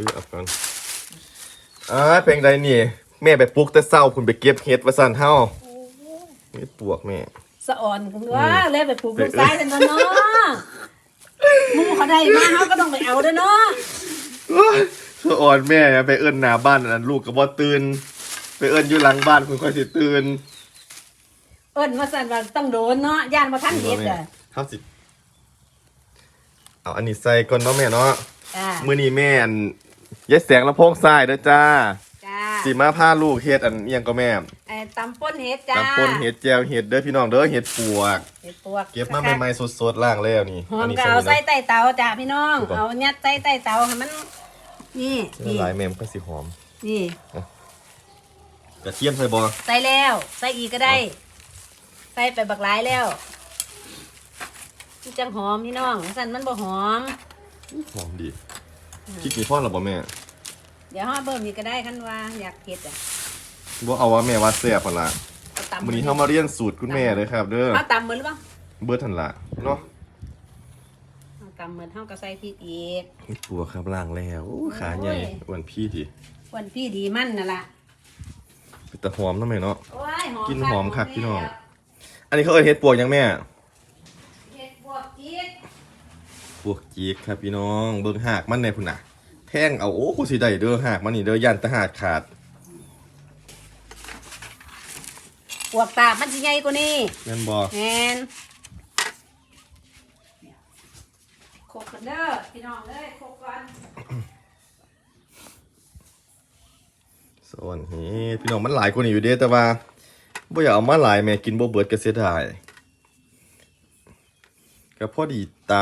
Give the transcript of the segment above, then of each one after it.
ซื้อเอาก่อนอ่าเพลงใดนี่ แม่ไปปลุกแต่เศร้าคุณไปเก็บเห็ดว่าสั่นเฮานี่ปวกแม่สะอ่อนคุณว่าเลยไปปลูกลูกซ้ายกันเนาะเนาะหมูเขาได้มาเขาก็ต้องไปเอาเด้อเนาะสะอ่อนแม่อะไปเอิ้นหน้าบ้านอันนั้นลูกก็บ่ตื่นไปเอิ้นอยู่หลังบ้านคุณค่อยสิตื่นเอิ้นว่าสั่นว่าต้องโดนเนาะย่านมาทันเฮ็ดอะเฮาสิเอาอันนี้ใส่ก่อนเนาะแม่เนาะจ้ามื้อนี้แม่อัน ยายแสงลำโพงทรายเด้อจ้าจ้าสิมาพาลูกเฮ็ดอันเอียงก็แม่ไอ้ตำป่นเฮ็ดจ้าตำป่นเห็ดแจวเห็ดเด้อพี่น้องเด้อเห็ดปวกเฮ็ดปวกเก็บมาใหม่ๆสดๆล่างแล้วนี่หอมนี้ก็เอานี่ใส่นะใต้เตาจ้าพี่น้องถูกปะเอายัดใส่ใต้เตาให้มัน นี่เส้นนี่หลายแม่มนก็สิหอม นี่กระเทียมใส่บ่ใส่แล้ว ใส่อีกก็ได้ ใส่ไปบักหลายแล้วมันจังหอมพี่น้องสั่นมันบ่หอมหอมดี พริกนี่พ่อหรอบ่แม่เดี๋ยวห่อเบิ่มอีกก็ได้คันว่าอยากเฮ็ดอะบ่เอาว่าแม่ว่าแซ่บพุ่นล่ะเอาตำมื้อนี้เฮามาเรียนสูตรคุณแม่เด้อครับ เด้อเอาตำเหมือนหรือเปล่าเบิดทันล่ะเนาะเอาตำเหมือนเฮาก็ใส่พริกอีกเห็ดปวกครับล่างแล้วอู้ขาใหญ่โอ้ย อ้วนพี่ดิวันพี่ดีมันนั่นล่ะเป็นตะหอมเนาะแม่เนาะ โอ้ยหอมกินหอมคักพี่น้องแล้วอันนี้เขาเอิ้นเห็ดปวกหยังแม่ เฮ็ดบวกจี๊ด ปวกจีกครับพี่น้อง เบิ่งหากมันในพุ่นน่ะ แท่งเอาโอ้กูสิได้เด้อหากมันนี่เด้อย่านแตะหากขาดบวกตาบมันสิใหญ่กว่านี้แม่นบ่แมนโคกกันเด้อพี่น้องเอ้ยโคกก่อนส่วนเฮ็ดพี่น้องมันหลายกว่านี้อยู่เด้แต่ว่าบ่อยากเอามาหลายแม่กินบ่เบิดก็เสียดาย ก็พอดีต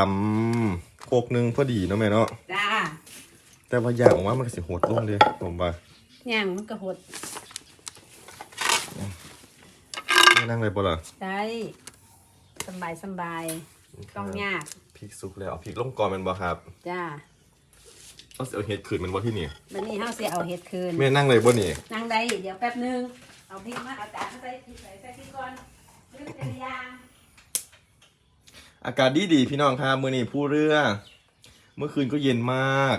ำโคกหนึงพอดีเนาะแม่เนาะจ้าแต่ว่าอย่างออกมามันก็สิโหดลงเด้ผมว่าย่างมันก็หดแม่นั่งเลยบ่ล่ะได้สำบายสำบายต้องยากพริกสุกแล้วเอาพริกลงก่อนแม่นบ่ครับจ้าเอาสิเอาเฮ็ดคืนแมันบ่ที่นี่วันนี้เฮาสิเอาเห็ดคืนแม่นั่งเลยบ่นี่นั่งได้เดี๋ยวแป๊บหนึงเอาพริกมาเอาจานมาใส่พริกใส่ใส่พริกก่อนลืมเป็นยาง อากาศดีดีๆพี่น้องครับมื้อนี้ผู้เรือ เมื่อคืนก็เย็นมาก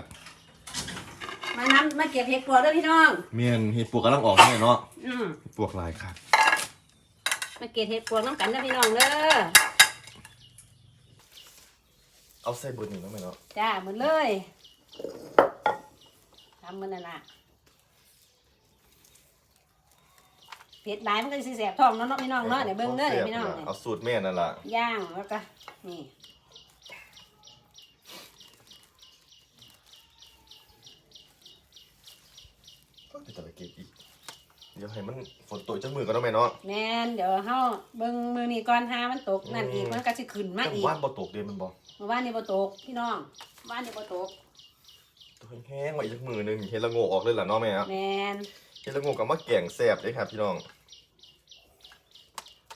มาน้ำมาเก็บเห็ดปวกเด้อพี่น้อง เมียนเฮ็ดปวกกำลังออกแม่เนาะอืมเฮ็ดปวกหลายครับมาเก็บเห็ดปวกน้ำกันเด้อพี่น้องเด้อเอาใส่เบิดนี่เนาะแม่เนาะจ้าหมดเลยทำมันนั่นล่ะ ผ็ดหลายมันก็สิแสบท้องเนาะเนาะพี่น้องเนาะเดี๋ยวเบิ่งเด้อเดี๋ยวพี่น้องเนี่ยเอาสูตรแม่นั่นล่ะย่างแล้วก็นี่ก็จะไปเก็บอีกเดี๋ยวให้มันฝนตกจักมือก่อนเนาะแม่เนาะแม่นเดี๋ยวเฮาเบิ่งมือนี่ก่อนหามันตกนั่นอีกมันก็สิขึ้นมาจังอีกว่านบ่ตกเด้มันบ่เมื่อวานนี่บ่ตกพี่น้องเมื่อวานนี่บ่ตกตกแห้งๆมาอีกจักมือหนึงเฮ็ดละโงกออกเลยล่ะเนาะแม่อะแม่น เฮ็ดละโงกกับมะแกงแซ่บเด้ครับพี่น้อง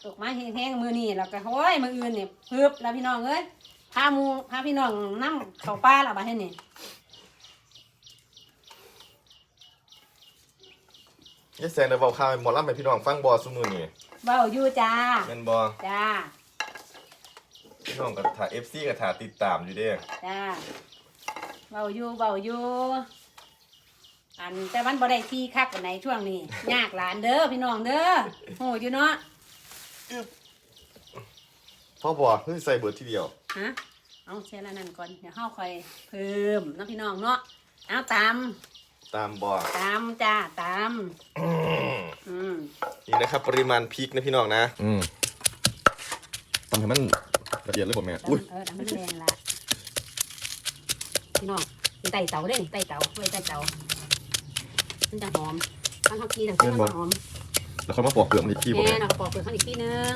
ตกมาแห้งๆมือนี่แล้วก็โอ้ยมืออื่นนี่พึบแล้วพี่น้องเอ้ยพาหมูพาพี่น้องนำเข้าป่าแล้วบัดนี้นี่ยายแซงได้เว้าข่าวให้หมอลำให้พี่น้องฟังบ่ซุมื้อนี้เว้าอยู่จ้าแม่นบ่จ้าพี่น้องก็ถ่าย FC ก็ถ่ายติดตามอยู่เด้จ้าเบาอยู่เบาอยู่อันแต่มันบ่ได้ที่คักวันไหนช่วงนี้ ยากหลานเด้อพี่น้องเด้อโหอยู่เนาะ พ่อบ่เฮ้ยใส่เบิดทีเดียว ฮะเอาเชละนั่นก่อนเดี๋ยวเฮาค่อยเพิ่มเนาะพี่น้องเนาะเอาตามตามบ่ตามจ้าตาม อืมนี่นะครับ ปริมาณพริกนะพี่น้องนะอืมทำให้มันละเอียดเลยผมแม่ตามอุ้ยเออตามมันแดงละพี่น้องมีไต่เตาเด้นี่ไต่เตาไว้ไต่เตามันจะหอมทั้งข้าวกี้ทั้งเครื่องมันหอม แล้วค่อยมาปอกเปลือกมันอีกทีผมแม่แม่เราปอกเปลือกเขาอีกทีนึง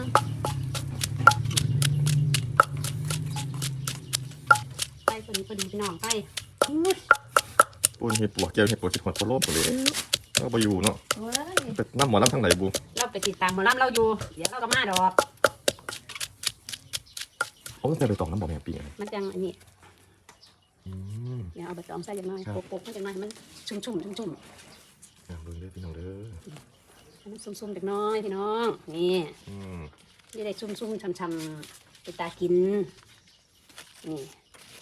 ไปพอดีพอดีพี่น้องไปอุ้ยอุ้ยเห็ดปวกแก้วเห็ดปวกจิตหัวโคโลบหมดเลยเราไปอยู่เนาะเว้ยเป็ดน้ำหมอลำทางไหนบูเราไปติดตามหมอลำเราอยู่ เดี๋ยวเราก็มาดอก เขาก็ใส่ไปตองน้ำบ่อแม่ปีไง มันจังอันนี้อืมเดี๋ยวเอาไปตอมใส่จังหน่อยครับปกๆมันจังหน่อยให้มันชุ่มๆชุ่มอะเบิ่งเด้อพี่น้องเด้อ ๆให้มันซุ่มๆจังน้อยพี่น้องนี่อืมนี่ได้ซุ่มๆช่ำๆไปตากิน นี่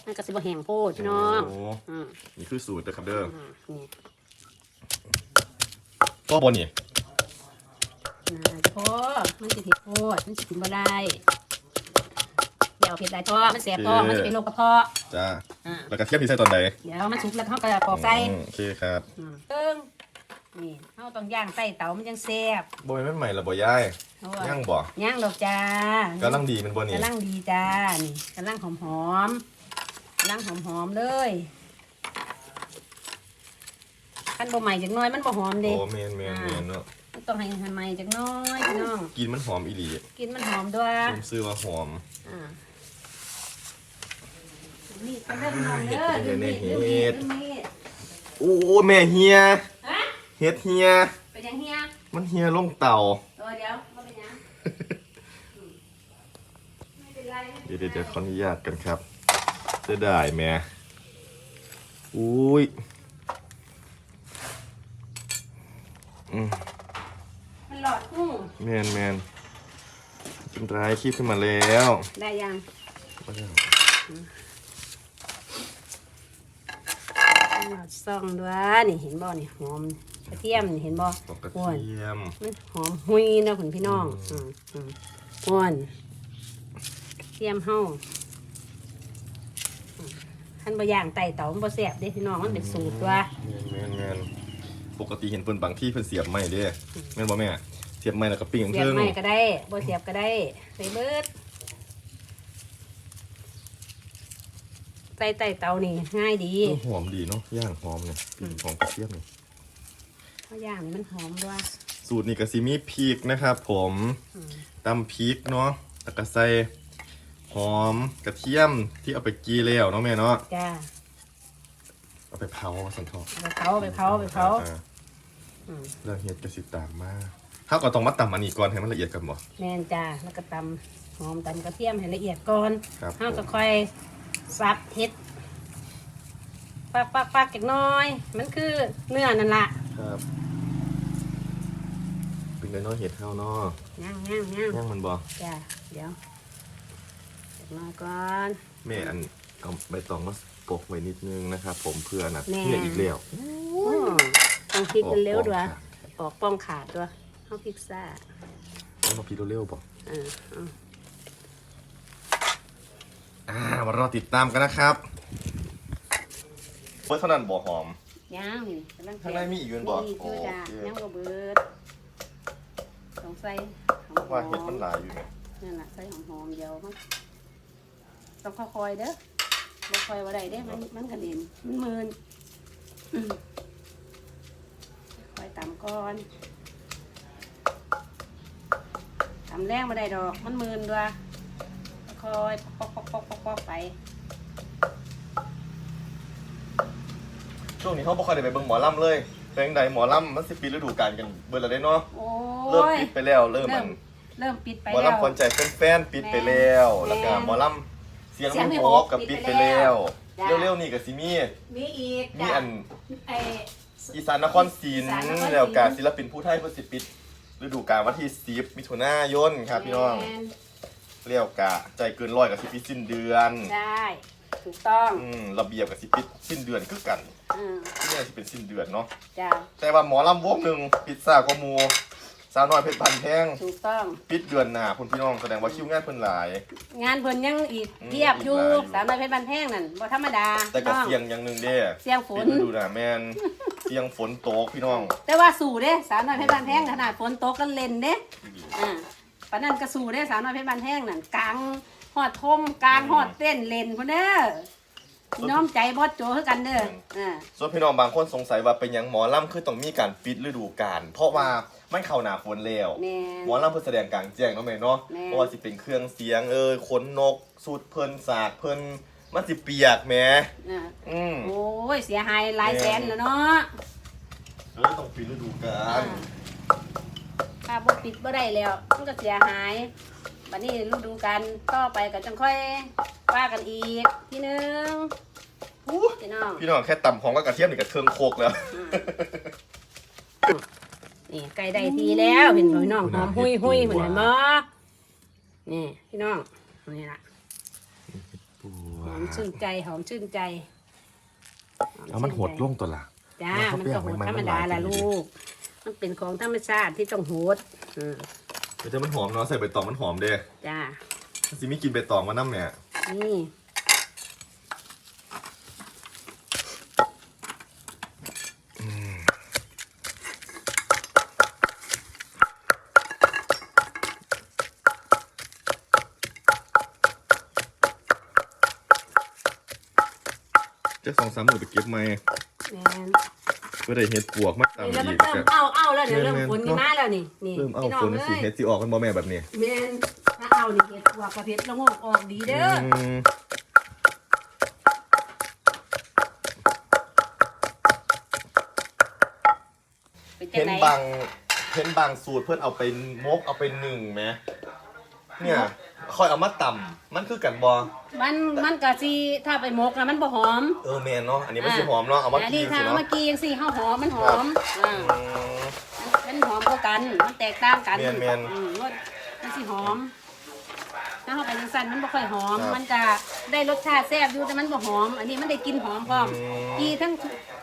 มันก็สิบ่แห้งโพดพี่น้องโอ้อืมนี่คือสูตรนะครับเด้ออืมนี่ก็บนนี่นะพอมันสิเผ็ดโพดมันสิกินบ่ได้เดี๋ยวเผ็ดหลายท้อมันแสบท้องมันสิเป็นโรคกระเพาะจ้าอ่าแล้วก็เทียมที่ใส่ตอนใดเดี๋ยวมันสุกแล้วเขาก็จะปอกใส่อืมโอเคครับ อืมเติ้ง นี่เขาต้องย่างใส่เตามันยังแซ่บบ่แม่นใหม่ละบ่ยายเพราะว่าย่างบ่ย่างดอกจ้ากำลังดีมันบ่นี่กำลังดีจ้านี่กำลังหอมหอมๆกำลังหอมหอมๆเลยคันบ่ใหม่จักหน้อยมันบ่หอมเด้โอ้แม่นแม่นแม่นเนาะมันต้องให้หันใหม่จักหน้อยพี่น้องกินมันหอมอีหลีกินมันหอมด้วยผมซื้อว่าหอมอ่านี่ก็เริ่มหอมเด้อเฮ็ดให้นี่เฮ็ดนี่นี่โอ้แม่เฮียฮะ เฮ็ดเฮีย เป็นยังเฮียมันเฮียลงเต่า เออเดี๋ยวมาเป็นยังอืมไม่เป็นไรไม่เดี๋ยวเป็นไรเดี๋ยวขออนุญาตกันครับจะได้แม่อุ้ยอืมมันหลอดกุ้งแมนแมนเป็นร้ายคีบขึ้นมาแล้วได้ยังหลอดซองด้วยนี่เห็นบ่นี่หอม กระเทียมนี่เห็นบ่ตอกกระอ้วนเทียมมันหอมหุยนะคุณพี่น้องอืมอืมอ้วนกระเทียมเฮาอืมคันบ่ย่างไต่เตามันบ่แซ่บเด้พี่น้องมันเป็นสูตรว่าแมนแมนปกติเห็นเพิ่นบางที่เพิ่นเสียบไม้เด้แม่นบ่แม่เสียบไม้แล้วก็ปิ้งเสียบเพิ่งไม่ก็ได้บ่เสียบก็ได้ใส่เบิดใส่ไต่เตานี่ง่ายดีเออหอมดีเนาะย่างหอมเนี่ยกลิ่นของกระเทียมเนี่ย เพราะย่างนี่มันหอมด้วยสูตรนี้ก็สิมีพริกนะครับผมอืมตำพริกเนาะแล้วก็ใส่หอมกระเทียมที่เอาไปกีแล้วเนาะแม่เนาะจ้าเอาไปเผาสันทอเอาไปเผาเอาไปเผาเอาไปเผาอ่อืมเรื่องเฮ็ดก็สิตามมาถ้าก็ต้องมาตำอันนี้ก่อนให้มันละเอียดกันบ่แม่นจ้าแล้วก็ตำหอมตำกระเทียมให้ละเอียดก่อนครับเฮาก็ค่อยซับเฮ็ดปักปักปักจักหน้อย มันคือเนื้อนั่นล่ะ ครับ เป็นไงเนาะเห็ดเฮาเนาะย่างย่างย่างย่างมันบ่จ้าเดี๋ยวจักหน้อยก่อนแม่อันเอาใบตองมาปกไว้นิดนึงนะครับผมเพื่อนะแม่เพื่ออีกแล้วโอ้ต้องพริกกันเร็วด้วยออกออกป้องขาดด้วยเฮาพริกซ่าต้องมาพีเร็วๆบ่เออเอาอ่ามารอติดตามกันนะครับเมื่อเท่านั้นบ่หอม ย่างนี่กำลังข้างในมีอีกอยู่บ่มีอีกอยู่จ้าโอเคย่างบ่เบิดต้องใส่หอมว่าเห็ดมันหลายอยู่เนี่ยนั่นแหละใส่หอมๆเดียวมันต้องค่อยๆเด้อบ่ค่อยว่าได้เด้มันมันกระเด็นมันมืนอืมค่อยตำก่อนตำแรงมาได้ดอก มันมืนด้วยค่อยปอกปอกปอกปอกปอกไป ช่วงนี้เขาบ่ค่อยได้ไปเบิ่งหมอลำเลยเพลงใดหมอลำมันสิปิดฤดูกาลกันเบิดแล้วเด้เนาะโอ้เริ่มย ปิดไปแล้วเริ่มเริ่มัมนเริ่มปิดไปหมอแล้ว ลำคนใจแฟนๆปิดไปแม่นแล้วแล้วก็แม่นหมอลำเสียงเสียงลูไม่กโหโอกกับปิปิดดไปไปแล้แล้ววจ้ะเร็วๆนี่ก็สิมีมีอีกมีจ้ะอันไอ้อีสานนครศรีอีสานนครศรี แล้วการศิลปินผู้ไทยเพิ่นสิปิดฤดูกาลวันที่10มิถุนายนครับพี่น้องแม่นเรียวกะใจเกินร้อยกับสิปิดสิ้นเดือน ได้ ถูกต้องอืมระเบียบกับสิปิดสิ้นเดือนคือกันอืมที่นี่สิเป็นสิ้นเดือนเนาะจ้าแต่ว่าหมอลำวงหนึ่งปิดซ่ากว่าหมูสาวน้อยเพชรพันแพงถูกต้อง ปิดเดือนหน้าคุณพี่น้องแสดงว่าคิวงานเพิ่นหลาย งานเพิ่นยังอีกอืมเทียบอยู่อีกหลายอยู่ สาวน้อยเพชรบันแพงนั่นบ่ธรรมดาแต่ก็น้อง เสี่ยงอย่างหนึ่งเด้เสียงฝปินดฤดูหน้าแม่นเสี่ยงฝนตกพี่น้องแต่ว่าสู่เด้สาวน้อยเพชรบันแพงขนาดฝนตกก็เล่นเด้อ่าปานนั้นก็สู่เด้สาวน้อยเพชรบันแพงนั่นกลาง ฮอดทมกลางฮอดเต้นเล่นพุ่นเด้อน้อมใจบอสโจคือกันเด้ออ่า ส่วนพี่น้องบางคนสงสัยว่าเป็นหยังหมอลำคือต้องมีการปิดฤดูกาลเพราะว่ามันเข้าหน้าฝนแล้วแม่หมอลำเพิ่นแสดงกลางแจ้งเนาะแม่เนาะแม่เพราะว่าสิเป็นเครื่องเสียงเอ้ยขนนกสูดเพิ่นสากเพิ่นมันสิเปียกแหมอ่าอืมโอ้ยเสียหายหลายแสนแล้วเนาะเออต้องปิดฤดูกาล ถ้าบ่ปิดบ่ได้แล้วมันก็เสียหาย บัดนี้ฤดูกาลต่อไปก็จังค่อยว่ากันอีกทีนึงอู้พี่น้องพี่น้องแค่ตำของกับกระเทียมนี่ก็เครื่องโคกแล้ว นี่ไก่ได้ทีแล้วเห็นบ่พี่น้องหอมหุยหุยเหมือนเห็นบ่นี่พี่น้องนี่ล่ะปวดอมชื่นใจหอมชื่นใจเอามันโหดลงตัวละจ้าแล้วเขามันเปรี้ยก็วโหดไหมธรรมมันหดาลายละจริงๆลูก มันเป็นของธรรมชาติที่ต้องโหดอืม เดี๋ยวจะมันหอมเนาะใส่ใบตองมันหอมเด้จ้าสิมีกินใบตองมาน้ำเนี่ยนี่จะสองสามหมื่นไปเก็บไหมแมน เพื่อได้เฮ็ดปวกมาตามนี่แล้วมันอีกเริ่มก็ เอาเอาแล้วเนี่ยแม่นเริ่มแม่นฝนนี่มาแล้วนี่นี่เริ่มเอาพี่น้องฝนเลสียเฮ็ดสิออกกันบ่แม่แบบนี้แมนถ้าเอานี่เห็ดปวกกับเห็ดละโงกออกดีเด้ออืมเป็นจัเห็งนไหนบางเห็นบางสูตรเพื่อนเอาไปมกเอาไปหนึ่งไหมเนี่ยคอยเอามาต่ำมันคือกันบอ มันมันกะสิถ้าไปหมกนะมันบ่หอมเออแมนเนาะอันนี้มันสิหอมเนาะเอามาแต่กินี่นถ้าสิเอาเนาะ มากีจังซี่เฮาหอมมันหอมอ่าอืม มันหอมกว่ากัน มันแตกต่างกันแม่นแม่นอืมรสมันสิหอม ถ้าเฮาไปจังซั่นมันบ่ค่อยหอม ครับมันจะได้รสชาติแซ่บอยู่แต่มันบ่หอม อันนี้มันได้กลิ่นหอมพร้อมอืมกีทั้ง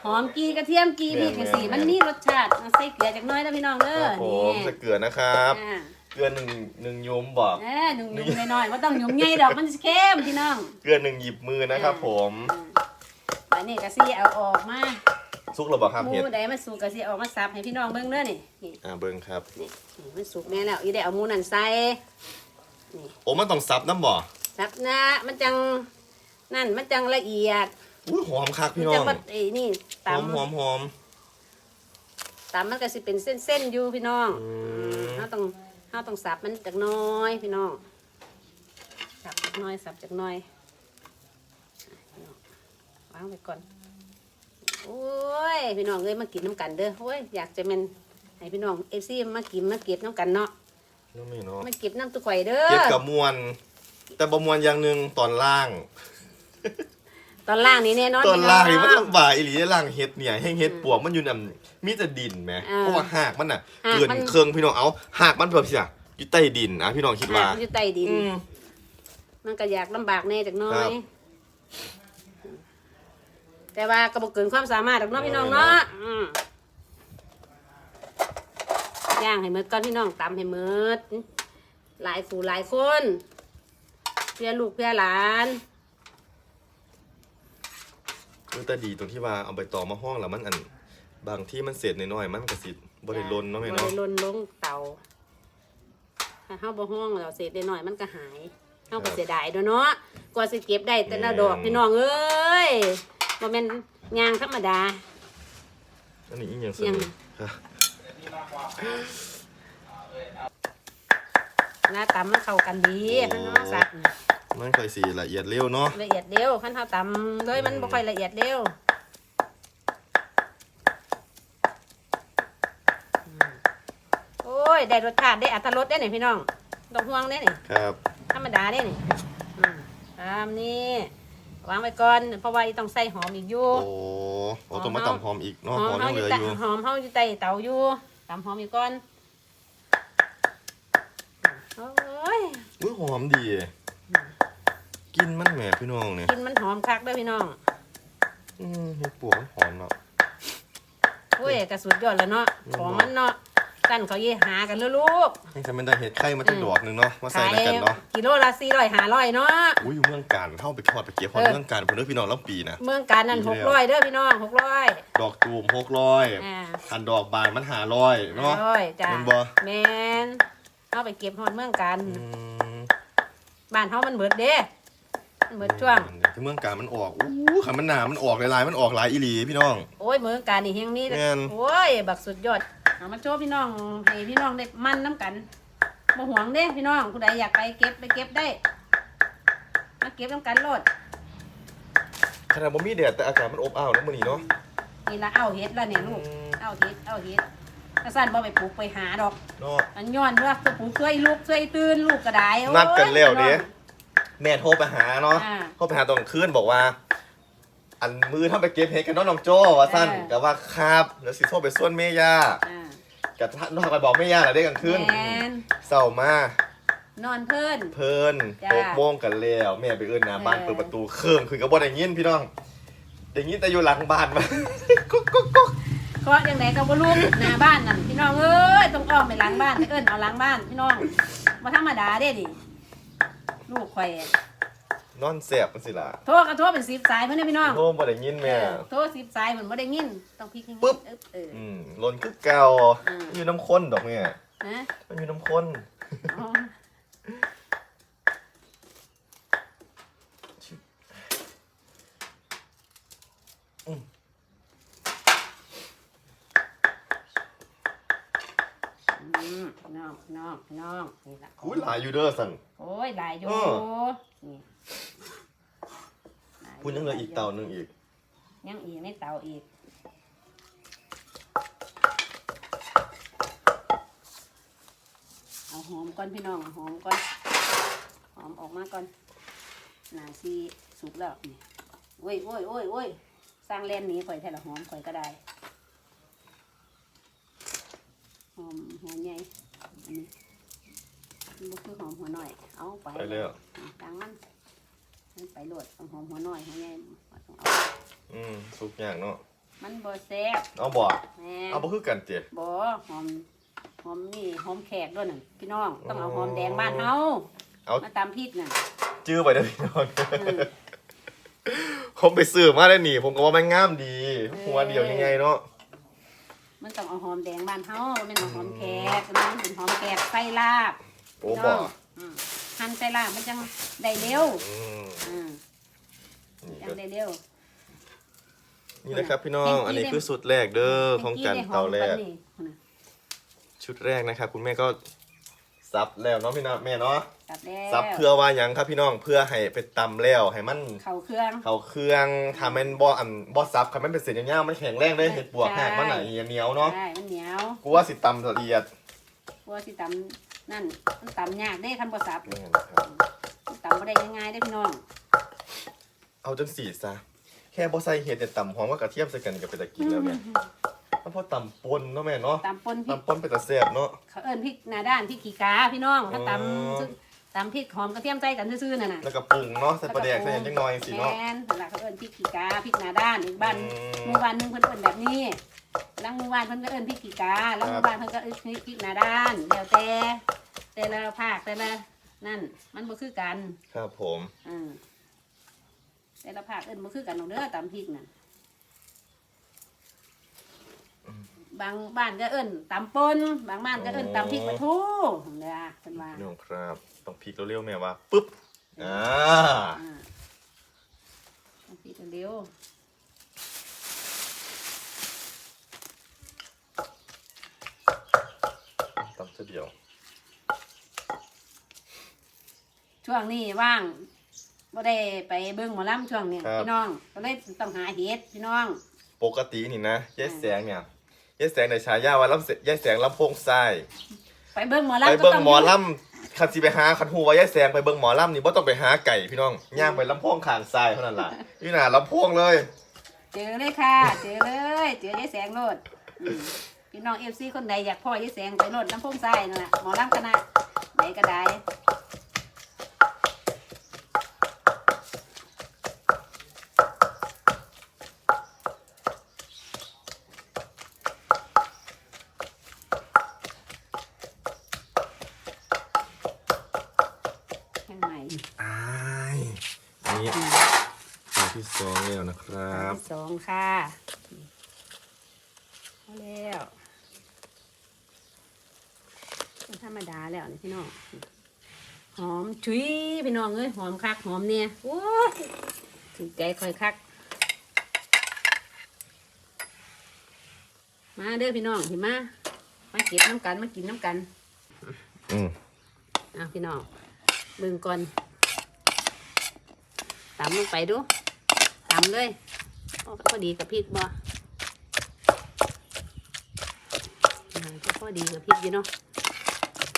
หอมกีกระเทียมกีพริกแม่จังนซี่แม่นมันมีรสชาติเอาใส่เกลือจักหน้อยนะพี่น้องเด้คอรับผนี่มใส่เกลือนะครับ อ่า เกลือหนึ่งหนึ่งยุ้มบอกเออหนุ่มๆน้อยๆว่าต้องหยุ่มใหญ่ดอกมันสิเค็มพี่น้องเกลือหนึ่งหยิบมือนะครับผมอันนี้ก็สิเอาออกมาซุกเราบอกครับหมูเห็ดใดมันสุกก็สิเอามาสับให้พี่น้องเบิ่งเด้อนี่นี่อ่าเบิ้งครับ นี่นี่มันสุกแม่แล้วอีได้เอาหมูนั่นใส่โอ้มันต้องซับน้ำบ่สับนะมันจังนั่นมันจังละเอียดอุ้ยหอมคักมัพี่น้อจังว่าไอ้นี่หอมหอตำมหอม ตำมันก็สิเป็นเส้นๆอยู่พี่น้องอืมเฮาต้อง เฮาต้องสับมันจักหน้อยพี่น้องสับจักหน้อยสับจักหน้อยอะพี่น้องวางไว้ก่อนโอ้ยพี่น้องเอ้ยมากินน้ำกันเด้อโอ้ยอยากจะเป็นให้พี่น้องเอฟซีมากินมาเก็บน้ำกันเนาะนี่นี่เนาะมาเก็บน้ำตุกไข่เด้อเก็บกับมวน แต่บะมวนอย่างหนึ่งตอนล่าง ตอนล่างนี่แน่นอน ตอนล่างนี่มันพี่ลำบากอีหลีล่างเฮ็ดเนี่ยให้เฮ็ดปวกมันอยู่นำมีแต่ดินไหมอ่าเพราะว่าหากมันน่ะหากเกินมันเครื่องพี่น้องเอาหากมันแบบสิอะอยู่ใต้ดินอะพี่น้องคิดว่าอะมันอยู่ใต้ดินอืมมันก็อยากลำบากแน่จักหน้อครัยบแต่ว่าก็บ่เกินความสามารถดอกเนาะพี่น้องเนาะอืมย่างให้หมืดก่อนพี่น้องตำให้หมืดหลายสู่หลายคนเพื่อลูกเพื่อหลาน เออแต่ดีตรงที่ว่าเอาไปต่อมาห้องแล้วมันอัน บางที่มันเศษน้อยๆมันก็สิบ่ได้ล้นเนาะแม่บ่เนาะได้ลนลงเตาถ้าเฮาบ่ห้องแล้วเศษได้หน่อยมันก็หายเฮาก็เสียดายเด้อเนาะกว่าสิเก็บได้แต่ละดอกพี่น้องเอ้ยบ่แม่นยางธรรมดาอันนี้อีหยังสยังนุกครับหน้าตำมันเข้ากันดีคันเฮาสับ มันค่อยสิละเอียดเร็วเนาะละเอียดเร็วคันเฮาตำเลยมันบ่ค่อยละเอียดเร็วอืมโอ้ยได้รสชาติได้อรรถรสได้นี่พี่น้องต้องห่วงได้นี่ครับธรรมดาได้นี่อืมตามนี้วางไว้ก่อนเพราะว่าอีต้องใส่หอมอีกอยู่โอ้โอ้ต้องมาตำหอมอีกเนาะหอมเฮายังเหลือใต้อยู่หอมเฮาอยู่ใต้เตาอยู่ตำหอมอีกก่อนโอ้ยอุ้ยหอมดี กินมันแหมพี่น้องเนี่ยกินมันหอมคักเด้อพี่น้องอืมเฮ็ดปวกมันหอมเนาะโอ้ยกระสุดยอดแล้วเนาะอืมของมันเนาะกันเขาเย่หากันแล้วลูกให้ทำเป็นได้เห็ดไข่มาจังดอกหนึงเนาะมาใส่ขายในกันเนาะกิโลละสี่ร้อยห้าร้อยเนาะอุ้ยอยู่เมืองการเข้าไปทอดไปเก็บพอเออเมืองการผมเด้อพี่น้องแล้วปีนะเมืองการนั่นปีหที่กแล้วร้อยเด้อพี่น้องหกร้อยดอกตูมหกร้อยอ่าทันดอกบานมันหาร้อยเนาะร้อยจ้าแม่นบ่แมนเอาไปเก็บหอดเมืองการอืมบ้านเฮามันเบิดเด้ มันเบิดช่วงที่เมืองการมันออกอู้ขันมันหนามันออกหลายๆมันออกหลายอีหลีพี่น้อง โอ้ยเมืองการนี่เฮงนี้แม่น โอ้ยบักสุดยอดเอามาโชว์พี่น้องให้พี่น้องได้มันน้ำกันบ่หวงเด้พี่น้องผู้ใดอยากไปเก็บไปเก็บได้มาเก็บน้ำกันโลดขนาดบ่มีแดดแต่อากาศมันอบอ้าวนะมื้อนี้เนาะ นี่ละเอาเฮ็ดละเนี่ยลูกอืม เอาเฮ็ดเอาเฮ็ดถ้าสั้นบ่ไปปลูกไปหาดอก เนาะ อันย้อนว่าจะปลูกช่วยลูกช่วยตื่นลูกก็ได้โอ้ยนัดกันแล้วเด้ พี่อง แม่โทรไปหาเนาะอ่า โทรไปหาตอนคืนบอกว่า อันมือถ้าไปเก็บเห็ดกันเน้องน้องโจว่าสั้นเออ ก็ว่าครับแล้วสิโทรไปส่วนเมย่าอ่ากับท่านน้องไปบอกเมย่าน่ะได้กลางคืนแม่นเศร้ามานอนเพิ่น เพิ่นจ้าหกโมงกันแล้วแม่ไปเอิ้นหน้าบ้านเออ เปิดประตูเครื่องคือก็บ่ได้ยินพี่น้องได้ยินแต่อยู่หลังบ้านมา กุ๊กกุ๊กกุ๊กเคาะยังไงก็บ่ลุกหน้าบ้านนั่นพี่น้องเอ้ยต้องอ้อมไปหลังบ้านไปเอิ้นเอาหลังบ้านพี่น้องบ่ธรรมดาเด้ดิ ลูกข่อยนอนแสบจังซี่ล่ะโทรก็โทรเป็น10สายเพิ่นเด้อพี่น้องโทรบ่ได้ยินแม่เออโทร10สายมันบ่ได้ยินต้องพลิกให้ปึ๊บเอิบเอออืมลนคือเก่าอืมอยู่น้ำข้นดอกแม่นะมันอยู่น้ำข้นอ๋ออืม พี่น้องพี่น้องพี่น้องนี่ล่ะอุ้ยหลายอยู่เด้อสั่น โอ้ยหลายอยู่เออ นี่หลาพูดยังเหลืออีกเตาหนึงอีก ยังอีกในเตาอีกเอาหอมก่อนพี่น้องหอมก่อนหอมออกมาก่อนหนาซีสุกแล้วนี่โอ้ยโอ้ยโอ้ยโอ้ยสร้างเล่นหนี้ข่อยแท้ละหอมข่อยก็ได้ หอมหัวใหญ่ อันนี้มันบ่คือหอมหัวหน่อย เอาไปไปแล้วตังมันมันไปโหลดต้องหอมหัวหน่อยหัวใหญ่ต้องเอาอืมสุกอย่างเนาะมันบ่แซ่บเอาบ่แม่เอาบ่คือกันเจ้บ่หอมหอมนี่หอมแขกด้วยน่ะพี่น้องต้องเอาหอมแดงบ้านเฮาเอามาตำพริกน่ะจื้อไปเด้อพี่น้องอืมผมไปซื้อมาได้นี่ผมก็ว่ามันงามดี หัวเดียวยังไงเนาะ มันต้องเอาหอมแดงบ้านเฮาไม่นเอาหอมแขกมันเป็นหอมแขกใส่ลาบโอ้พี่บ่น้องอืมหั่นใส่ลาบมันจังได้เร็วอืมอืมนี่จัก็งได้เร็ว นี่นะครับพี่น้องเห็นกี่อันนี้ได้คือสุดแรกเด้อของจันเตาแรกมื่อกี้ได้หอมปานนี้ชุดแรกนะครับ คุณแม่ก็ ซับแล้วเนาะพี่น้องแม่เนาะตัดแล้วซับเพื่อว่าหยังครับพี่น้องเพื่อให้ไปตำแล้วให้มันเข้าเครื่อง เขาเครื่องทำเป็นบ่อันบ่ซับครับมันเป็นเศษยาวๆมันแข็งแรงเลยเห็ดบวกใช่ แห้งมันไหนเหนียวเนาะใช่ มันเหนียวกูว่าสิตำละเอียดกลัวสิตำนั่นมันตำยากได้คันบ่สับนี่นะครับมันตำบ่ได้ง่ายๆได้อพี่น้องเอาจังสีซะแค่บ่ใส่เห็ดเนี่ยตำหอมกับกระเทียมใส่กันก็เป็นตะกินแล้วแม่ มันพอตำปนเนาะแม่เนาะตำปนพริกตำปนเป็นตะแซ่บเนาะเขาเอิ้นพริกหน้าด้านพริกขี้กาพี่น้องถ้าตอ๋อำซื้อตำพริกหอมกระเทียมใส่กันซื่อๆนั่นน่ะแล้วก็ปรุงเนาะใส่ปลาแดกใส่หยังจังหน่อยสิเนาะแม่นนั่นล่ะเขาเอิ้นพริกขี้กาพริกหน้าด้านอีกบ้านอืมหมู่บ้านหนึงเพิ่นเอิ้นแบบนี้ลังหมู่บ้านเพิ่นก็เอิ้นพริกขี้กาลังหมู่บ้านเพิ่นก็เอิ้นพริกหน้าด้านแล้วแต่แต่ละภาคแต่ละนั่น มันบ่คือกันครับผม อืมแต่ละภาคเอิ้นบ่คือกันหรอกเด้อตำพริกน่ะ บางบ้านก็เอิ้นตำปนบางบ้านก็เอิ้นตำพริกปลาทูเนี่ยเพิ่นว่าพี่น้องครับ ต้องพลิกเร็วๆแม่ว่าปึ๊บอ่าอ่าตำพริกเร็วตำเสียเดียวช่วงนี้ว่างบ่ได้ไปเบิ่งหมอลำช่วงนี้พี่น้องก็เลยต้องหาเฮ็ดพี่น้อง ปกตินี่นะยายแสงเนี่ย ยายแสงในฉายาว่าลำเสยายแสงลำโพงทรายไปเบิ่งหมอไปลำก็เบิ่งต้องหมอลำคันสิไปหาคันฮูว่ายายแสงไปเบิ่งหมอลำนี่บ่ต้องไปหาไก่พี่น้องย่างไปลำโพงข้างทรายเท่านั้นล่ะนี่น่ะลำโพงเลย เจอเลยค่ะ เจอเลยเจอยายแสงโลดอืมพี่น้อง FC คนใดอยากพ่อยายแสงไปโลดน้ำพุ่งทรายนั่นแหละหมอลำคณะไหนก็ได้ แห้งใหม่ อ้าย นี่ตัวที่สองแล้วนะครับสองค่ะพอแล้วเป็นธรรมดาแล้วนี่พี่น้องหอมชุยพี่น้องเอ้ยหอมคักหอมเนี่ยโอ้ยถึงใจคอยคัก มาเด้อพี่น้องเห็นมามาเก็บน้ำกันมากินน้ำกัน อืมเอาพี่น้องเบิ่งก่อน ตำลงไปดูตำเลยโอ้พอดีกับพริกบ่อ่าก็พอดีกับพริกอยู่เนาะ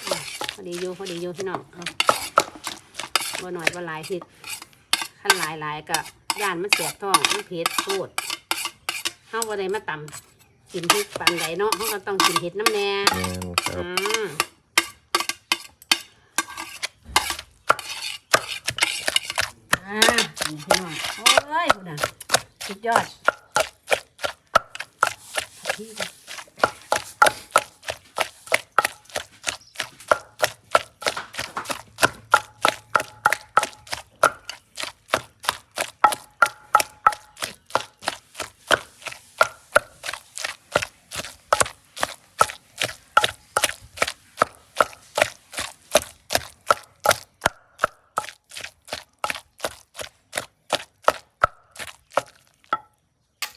อะพอดีอยู่พอดีอยู่พี่น้องเอาบ่หน่อยบ่หลายพริกขั้นหลายหลายๆก็ย่านมันเสียบท้องมันเผ็ดโคตรเฮาบ่ได้มาตำกินพริกปันใดเนาะเฮาก็ต้องกินเห็ดน้ำแน่แม่นครับ อ่า นี่พี่น้องโอ้ยคุณน่ะสุดยอดที่กัน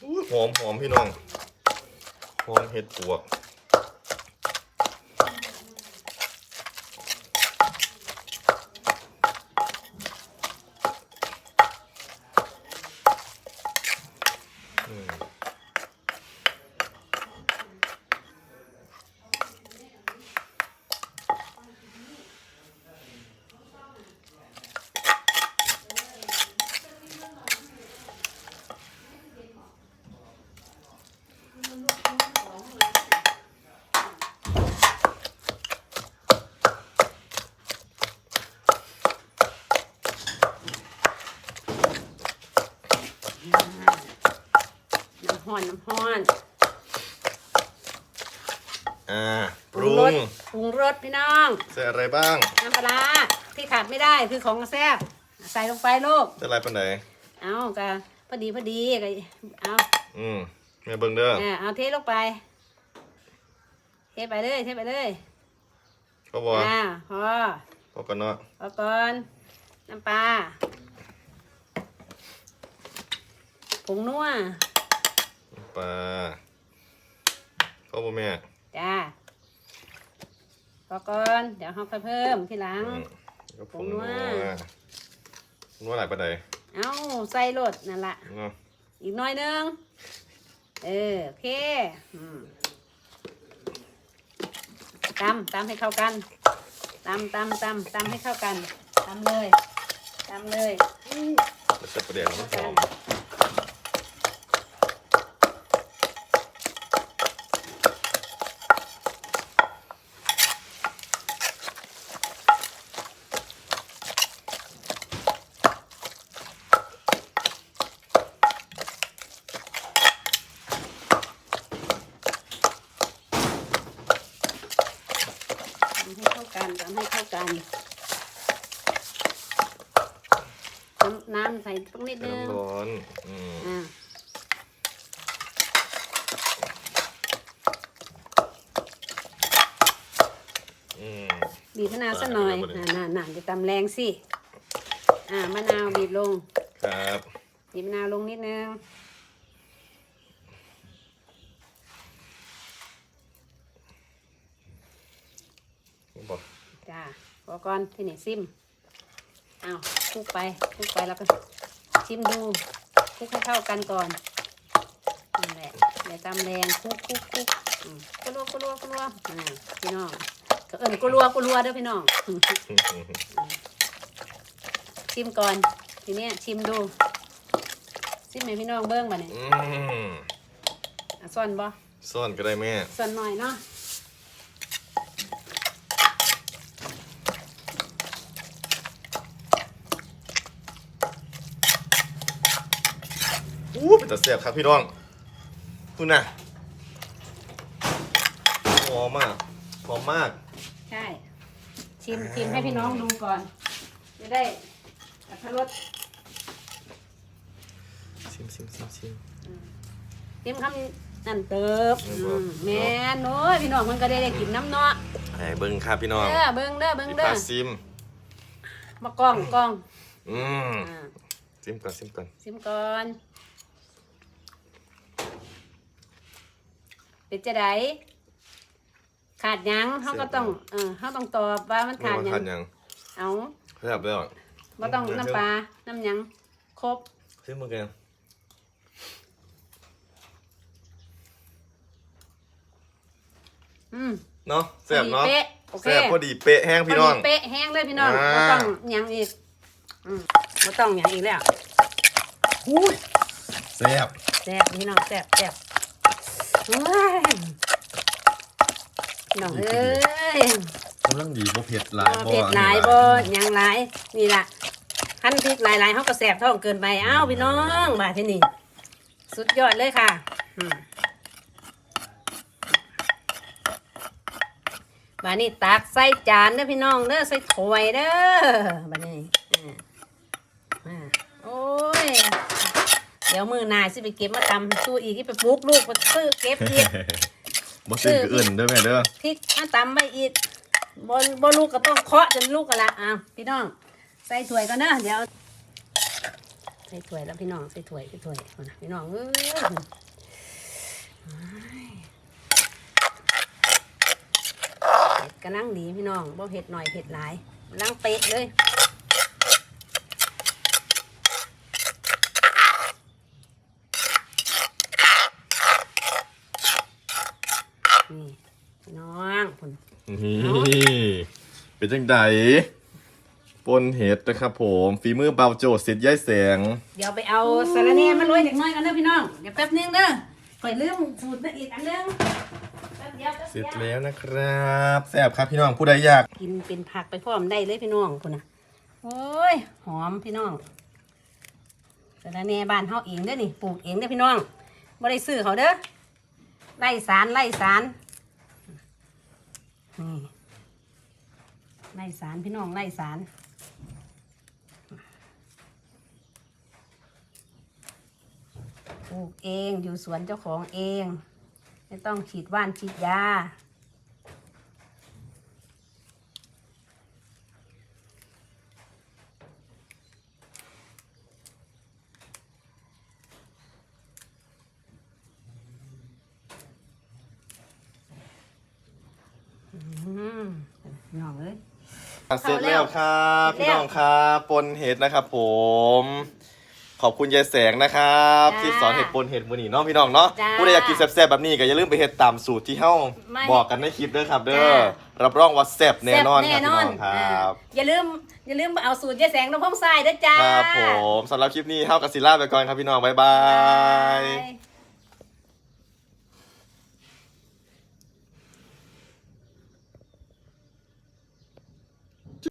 อู้หอมหอมพี่น้อง หอมเห็ดปวก อืม น้ำห้อนน้ำห้อน อ่าป ป รุ รส ง ปรุงรสพี่น้อง ใส่อะไรบ้างน้ำปลาร้าที่ขาดไม่ได้คือของแซ่บใส่ลงไปลูกใส่อะไรปันไหนเอากะพอดีพอดีก็เอาอืมแม่เบิ่งเด้ออ่าเอาเทลงไป เทไปเลยเทไปเลยก็บอกอ่าพอพอกันเนาะพอก่อนน้ำปลาผงนัวปลาก็บ่แม่จ้า พอก่อน เดี๋ยวเราค่อยเพิ่มทีหลัง อืมก็ผงผงนันัววนัวหลายปันไหนเอาใส่รสนั่นละ เนาะอีกหน้อยนึง เออ โอเคอืมตำตำให้เข้ากันตำตำตำตำให้เข้ากันตำเลยตำเลยอื้อแล้วจะประเดี๋ยวมันหอม ตำให้เข้ากันตำให้เข้ากัน น้ำน้ำใส่สักนิดนึง น้ำร้อนอืม อ่า อืม บีบมะ นาวสักหน่อยอ่าเดี๋ยวน่าน่าจะตำแรงสิ อ่ามะนาวบีบลงครับบีบมะนาวลงนิดนึงบอกจ้าพอก่อนที่นี่ซิมเอาคลุกไปคลุกไปแล้วก็ชิมดูคลุกให้เข้ากันก่อนนั่นแหละอย่าตำแรงคลุกคลุกคลุกอืมกลัวกลัวกลัวอ่าพี่น้อง ก็เอิญกลัวกลัวเด้อพี่น้องชิมก่อนทีเนี้ยชิมดูชิมให้พี่น้องเบิ้งบ่เนี่ยอืมอะซ่อนบ่ซ่อนก็ได้แม่ซ่อนหน่อยเนาะอู้เป็นตาแซ่บครับพี่น้องคุณน่ะหอมมากหอมมาก ใช่ ชิมชิมให้พี่น้องดูก่อน จะได้อัตรสชิมชิมชิมชิมชิมคำนั่นเติบอือืมมแม่นโน้ยพี่น้องมันก็ได้ได้กินน้ำเนาะให้เบิ้งครับพี่น้องเด้อเบิ้งเด้อเบิ้งพี่เด้อพาซิมมากล้องกล้องอืมอ่าซิมก่อนซิมก่อนชิมก่อน เป็นจะได ขาดหยังเขาก็ต้องเออเขาต้องตอบว่ามันขาดหยัทางนยังเอาแซ่บแล้วบ่ต้องน้ำปลา น้ำหยัง ครบซิมมือกันอืมเนาะแซ่บเนาะพอดีเป๊ะโอเคแซ่บพอดีเป๊ะแห้งพี่น้อง พดีเป๊ะแห้งเลยพี่น้องอ่า บ่ต้องหยังอีกอืมบ่ต้องหยังอีกแล้วอุ้ยแซ่บ แซ่บพี่น้องแซ่บแซ่บว้าย น้องเอ้ยกำลังดีบ่เผ็ดหลายบ่เผ็ดหลายบ่หยังหลายนี่ล่ะขั้นพริกหลายๆเขาก็แสบท้องเกินไปอ้าวพี่น้องมาที่นี่สุดยอดเลยค่ะอืมบานี้ตักใส่จานเด้อพี่น้องเด้อใส่ถ้วยเด้อบานี้อ่าอ่าโอ้ย เดี๋ยวมือหนายสิไปเก็บมาตำสู้อีกที่ไปปลุกลูกไปซื้อเก็บอีก บ่ซื้อคืออื่นเด้อแม่เด้อพริกมาตำไปอีกบนบนลูกก็ต้องเคาะจนลูกกันละอ้าวพี่น้อง ใส่ถ้วยก่อนเนอะเดี๋ยว ใส่ถ้วยแล้วพี่น้องใส่ถ้วยใส่ถ้วยเอานะพี่น้องเอ้ยเห็ดกำลังดีพี่น้องบ่เห็ดหน่อยเห็ดหลายกำลังเป๊ะเลยนี่พี่ น้องคุณนี่เป็นจังไดปนเห็ดนะครับผมฝีมือเบาโจทย์สิทธิ์ย้ายแสง เดี๋ยวไปเอาสาระเน่มาโรยจากหน้อยกันเด้อพี่น้อง เดี๋ยวแป๊บนึงเด้อข่อยลืมสูตรอีกอันนึงแป๊บเดียวแป๊บเสร็เดีจยวแล้วนะครับแซ่บครับพี่น้องผู้ใดอยาก กินเป็นผักไปพร้อมได้เลยพี่น้องคุณนะโอ้ยหอมพี่น้องสาระเน่บ้านเฮาเองเด้อนี่ปลูกเองเด้อพี่น้องบ่ได้ซื้อเขาเด้อไล่สารไล่สาร นี่ไล่สารพี่น้องไล่สารปลูกเองอยู่สวนเจ้าของเอง ไม่ต้องฉีดว่านฉีดยา อืมน้อง เอ้ย เสร็จแล้วครับเสร็จแล้ว พี่น้องครับปนเห็ดนะครับ ผม ขอบคุณยายแสงนะครับ จ้าที่สอนเห็ดปนเห็ดมือนีเนาะพี่น้องเนาะจ้าผู้ใดอยากกินแซ่บๆแบบนี้ก็อย่าลืมไปเห็ดตามสูตรที่เฮาไม่บอกกันในคลิปเด้อครับ เด้อจ้า รับรองว่าแซ่บแน่นอนแซ่ครับบพี่น้องคอ่ารับ อย่าลืมอย่าลืมเอาสูตรยายแสงน้ำพงทรายด้วยจ้าครับผมสำหรับคลิปนี้เฮากับศิลาไปก่อนครับพี่น้องบ๊ายบายบ๊ายบาย